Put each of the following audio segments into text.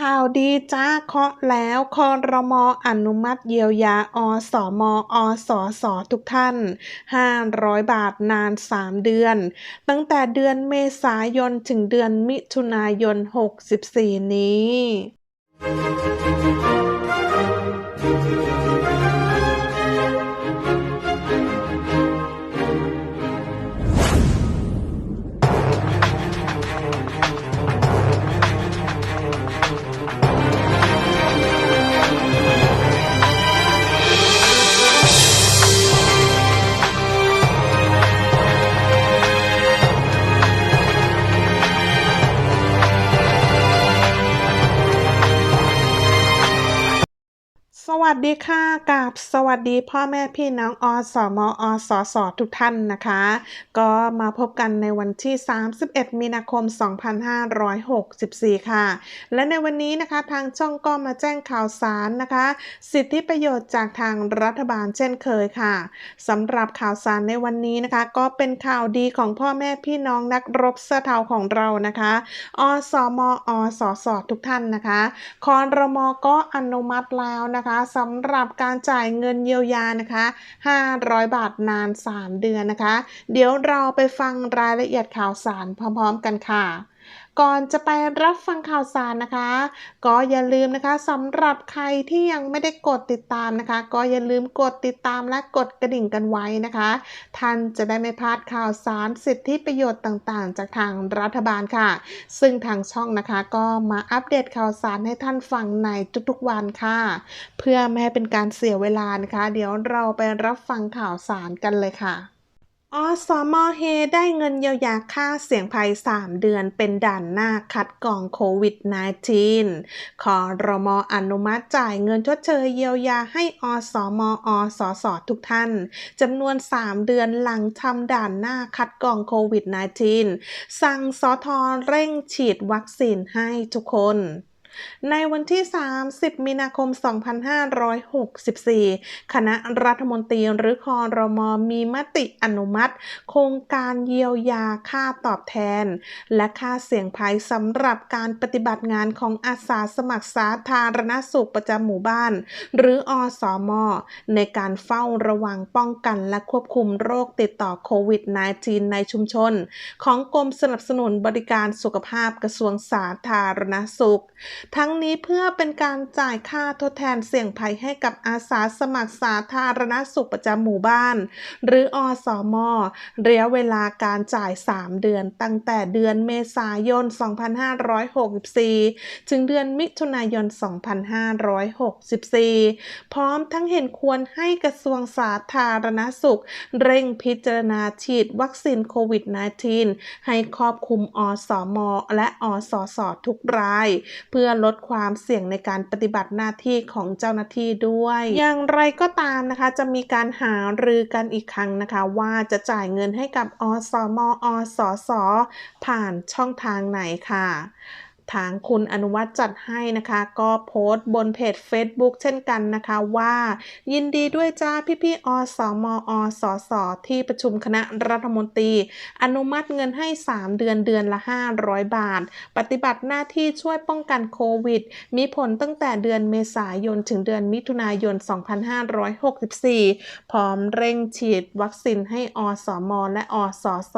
ข่าวดีจ้าเคาะแล้วคอรมออนุมัติเยียวยาอสมอสสทุกท่าน 500 บาทนาน 3 เดือน ตั้งแต่เดือนเมษายนถึงเดือนมิถุนายน 64 นี้ สวัสดีค่ะกับสวัสดีพ่อแม่พี่น้องอสมอสสทุกท่านนะคะ ก็มาพบกันในวันที่ 31 มีนาคม 2564 ค่ะ และในวันนี้นะคะทางช่องก็มาแจ้งข่าวสารนะคะ สิทธิประโยชน์จากทางรัฐบาลเช่นเคยค่ะสำหรับข่าวสารในวันนี้นะคะ ก็เป็นข่าวดีของพ่อแม่พี่น้องนักรบเสื้อเทาของเรานะคะอสมอสสทุกท่านนะคะคอรมก็อนุมัติแล้วนะคะสำหรับการจ่ายเงินเยียวยานะคะ 500 บาทนาน 3 เดือนนะคะ เดี๋ยวเราไปฟังรายละเอียดข่าวสารพร้อมๆกันค่ะ ก่อนจะไปรับฟังข่าวสารนะคะ ก็อย่าลืมนะคะสำหรับใครที่ยังไม่ได้กดติดตามนะคะ ก็อย่าลืมกดติดตามและกดกระดิ่งกันไว้นะคะ ท่านจะได้ไม่พลาดข่าวสารสิทธิประโยชน์ต่างๆ จากทางรัฐบาลค่ะ ซึ่งทางช่องนะคะก็มาอัปเดตข่าวสารให้ท่านฟังในทุกๆวันค่ะ เพื่อไม่ให้เป็นการเสียเวลานะคะ เดี๋ยวเราไปรับฟังข่าวสารกันเลยค่ะ อสมเฮได้เงินเยียวยาค่าเสี่ยงภัย 3 เดือนเป็นด่านหน้าคัดกรองโควิด -19 ขอรมอนุมัติจ่ายเงินชดเชยเยียวยาให้อสมอสสทุกท่านจำนวน 3 เดือนหลังทำด่านหน้าคัดกรองโควิด -19 สั่งสทเร่งฉีดวัคซีนให้ทุกคน ในวันที่ 30 มีนาคม 2564 คณะรัฐมนตรีหรือคอรมอมีมติอนุมัติ โครงการเยียวยาค่าตอบแทน และค่าเสี่ยงภัยสำหรับการปฏิบัติงานของอาสาสมัครสาธารณสุขประจำหมู่บ้าน หรืออสม ในการเฝ้าระวังป้องกันและควบคุมโรคติดต่อโควิด -19 ในชุมชน ของกรมสนับสนุนบริการสุขภาพกระทรวงสาธารณสุขทั้งนี้เพื่อเป็นการจ่ายค่าทดแทนเสี่ยงภัยให้กับอาสาสมัครสาธารณสุขประจำหมู่บ้าน หรืออสมระยะเวลาการจ่าย 3 เดือน ตั้งแต่เดือนเมษายน 2564 ถึงเดือนมิถุนายน 2564 พร้อมทั้งเห็นควรให้กระทรวงสาธารณสุข เร่งพิจารณาฉีดวัคซีนโควิด -19 ให้ครอบคลุมอสมและอสสทุกราย เพื่อลดความเสี่ยงในการปฏิบัติหน้าที่ของเจ้าหน้าที่ด้วย อย่างไรก็ตามนะคะ จะมีการหารือกันอีกครั้งนะคะ ว่าจะจ่ายเงินให้กับอสมอสสผ่านช่องทางไหนค่ะ ทางคุณอนุวัฒน์จัดให้นะคะ ก็โพสต์บนเพจ Facebook เช่นกันนะคะว่า ยินดีด้วยจ้าพี่ๆอสมอสสที่ประชุมคณะรัฐมนตรี อนุมัติเงินให้ 3 เดือนเดือนละ 500 บาท ปฏิบัติหน้าที่ช่วยป้องกันโควิด มีผลตั้งแต่เดือนเมษายน ถึงเดือนมิถุนายน 2564 พร้อมเร่งฉีดวัคซีนให้อสมและอสส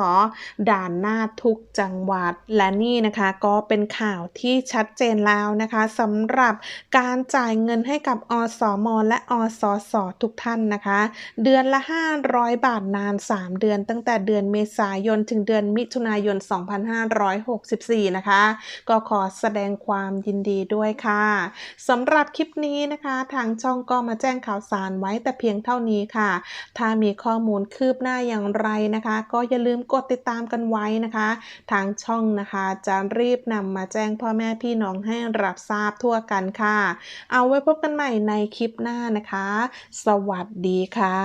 ด่านหน้าทุกจังหวัดและนี่นะคะก็เป็นข่าวที่ชัดเจนแล้วนะคะสำหรับการจ่ายเงินให้กับอสมและอสสทุกท่านนะคะ เดือนละ 500 บาทนาน 3 เดือน ตั้งแต่เดือนเมษายนถึงเดือนมิถุนายน 2564 นะคะ ก็ขอแสดงความยินดีด้วยค่ะสำหรับคลิปนี้นะคะ ทางช่องก็มาแจ้งข่าวสารไว้แต่เพียงเท่านี้ค่ะ ถ้ามีข้อมูลคืบหน้าอย่างไรนะคะ ก็อย่าลืมกดติดตามกันไว้นะคะ ทางช่องนะคะจะรีบนำมาแจ้งพ่อแม่พี่น้องให้รับทราบทั่วกันค่ะ เอาไว้พบกันใหม่ในคลิปหน้านะคะ สวัสดีค่ะ